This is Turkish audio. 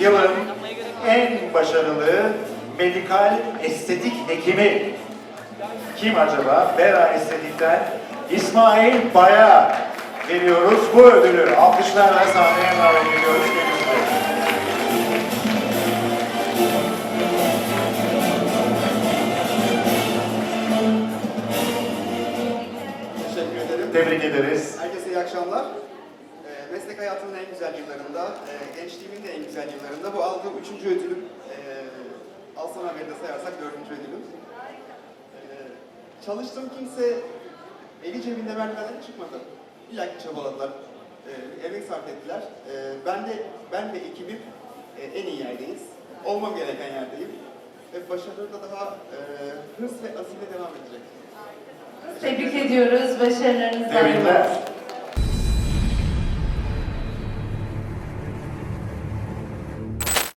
Yılın en başarılı medikal estetik hekimi kim acaba? Bera Estetik'ten İsmail Bay'a veriyoruz bu ödülü. Alkışlarla sahneye davet ediyoruz ederim. Tebrik ederiz. Herkese iyi akşamlar. Ee, meslek hayatımın en güzel yıllarında, e, gençliğimin de en güzel yıllarında bu aldığım üçüncü ödülüm. E, Alsan haberi de sayarsak dördüncü ödülüm. E, çalıştığım kimse eli cebinde vermeden çıkmadı. İlla ki çabaladılar, e, emek sarf ettiler. E, ben de ben ve ekibim e, en iyi yerdeyiz. Olmam gereken yerdeyim. Ve başarılı da daha e, hırs ve azimle devam edecek. Tebrik ediyoruz. Başarılarınız daim olsun. Tebrikler.